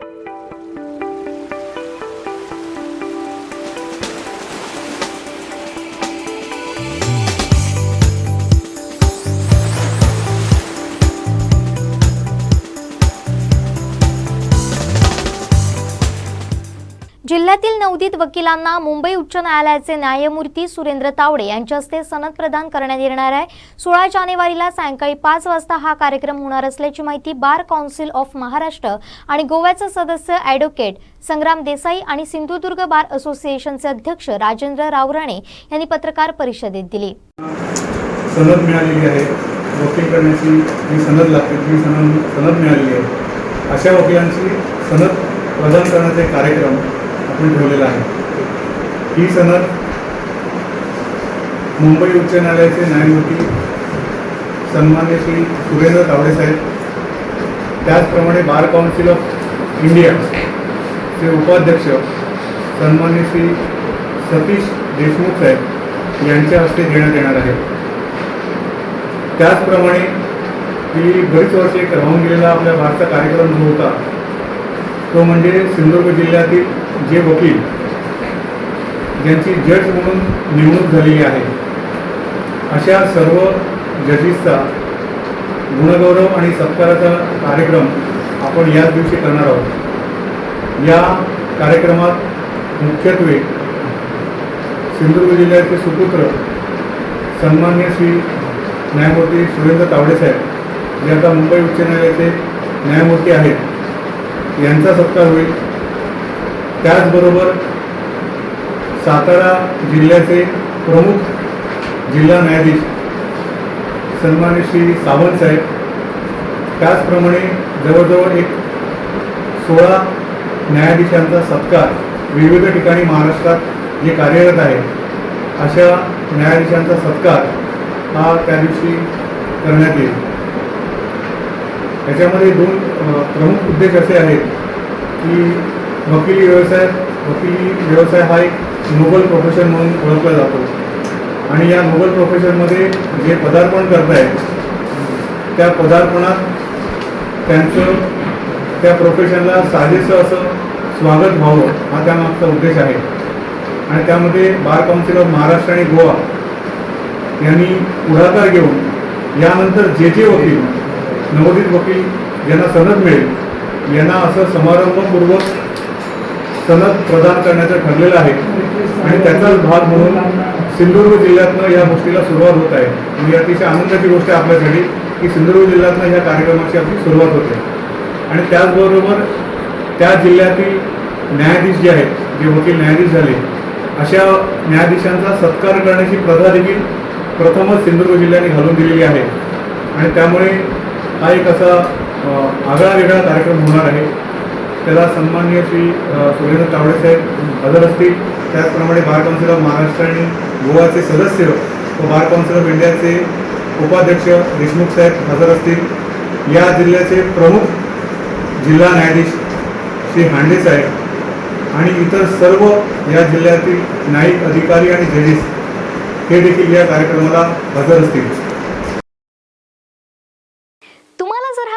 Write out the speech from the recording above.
Thank you. जिल्ह्यातील नवदीत वकिलांना मुंबई उच्च न्यायालयाचे न्यायमूर्ती सुरेंद्र तावडे यांच्या हस्ते सनद प्रदान करण्यात येणार आहे. सोळा जानेवारीला सायंकाळी पाच वाजता हा कार्यक्रम होणार असल्याची माहिती बार काउन्सिल ऑफ महाराष्ट्र आणि गोव्याचे सदस्य ॲडव्होकेट संग्राम देसाई आणि सिंधुदुर्ग बार असोसिएशनचे अध्यक्ष राजेंद्र रावराणे यांनी पत्रकार परिषदेत दिली. सनद मिळालेली आहे. वकील करण्याची जी सनद लागते ती सनद सनद मिळालेली आहे. अशा वकिलांची सनद प्रदान करण्याचा कार्यक्रम आपण ठेवलेला आहे. ही सनद मुंबई उच्च न्यायालयाचे न्यायमूर्ती सन्मान्य श्री सुरेंद्र तावडे साहेब त्याचप्रमाणे बार काउन्सिल ऑफ इंडिया चे उपाध्यक्ष सन्मान्य श्री सतीश देशमुख साहेब यांच्या हस्ते देण्यात येणार आहे. त्याचप्रमाणे की बरीच वर्ष एक राहून गेलेला आपल्या भारतचा कार्यक्रम जो होता तो म्हणजे सिंधुदुर्ग जिल्ह्यातील जे वकील ज्यांची जज म्हणून नेमणूक झालेली आहे. अशा सर्व जजेसचा गुणगौरव आणि सत्काराचा कार्यक्रम आपण याच दिवशी करणार आहोत. या कार्यक्रमात मुख्यत्वे सिंधुदुर्ग जिल्ह्याचे सुपुत्र सन्मान्य श्री न्यायमूर्ती सुरेंद्र तावडेसाहेब जे आता मुंबई उच्च न्यायालयाचे न्यायमूर्ती आहेत. यांचा सत्कार होईल. त्याचबरोबर सातारा जिल्ह्याचे प्रमुख जिल्हा न्यायाधीश सन्मान्य श्री सावंत साहेब त्याचप्रमाणे जवळजवळ एक सोळा न्यायाधीशांचा सत्कार विविध ठिकाणी महाराष्ट्रात जे कार्यरत आहे अशा न्यायाधीशांचा सत्कार हा त्या दिवशी करण्यात येईल. याच्यामध्ये दोन प्रमुख उद्देश असे आहेत की वकिली व्यवसाय वकिली व्यवसाय हा एक नोबल प्रोफेशन म्हणून ओळखला जातो. आणि या नोबल प्रोफेशनमध्ये जे पदार्पण करतायत त्या पदार्पणात त्यांचं त्या प्रोफेशनला साजेसं असं स्वागत व्हावं हा त्यामागचा उद्देश आहे. आणि त्यामध्ये बार काउन्सिल ऑफ महाराष्ट्र आणि गोवा यांनी पुढाकार घेऊन यानंतर जे जे वकील नवोदित वकील ज्यांना सनद मिळेल. यांना असं समारंभपूर्वक सनद प्रदान करण्याचं ठरलेलं आहे. आणि त्याचाच भाग म्हणून सिंधुदुर्ग जिल्ह्यातनं या गोष्टीला सुरुवात होत आहे. आणि अतिशय आनंदाची गोष्ट आहे आपल्यासाठी की सिंधुदुर्ग जिल्ह्यातनं ह्या कार्यक्रमाची आपली सुरुवात होते. आणि त्याचबरोबर त्या जिल्ह्यातील न्यायाधीश जे आहेत जे वकील न्यायाधीश झाले अशा न्यायाधीशांचा सत्कार करण्याची प्रथा देखील प्रथमच सिंधुदुर्ग जिल्ह्याने घालून दिलेली आहे. आणि त्यामुळे हा एक असा आगळा वेगळा कार्यक्रम होणार आहे. त्याला सन्माननीय श्री सुरेंद्र तावडे साहेब हजर असतील. त्याचप्रमाणे बार काउन्सिल ऑफ महाराष्ट्र आणि गोवाचे सदस्य व बार काउन्सिल ऑफ इंडियाचे उपाध्यक्ष देशमुख साहेब हजर असतील. या जिल्ह्याचे प्रमुख जिल्हा न्यायाधीश श्री हांडे साहेब आणि इतर सर्व या जिल्ह्यातील न्यायिक अधिकारी आणि जजेस हे देखील या कार्यक्रमाला हजर असतील.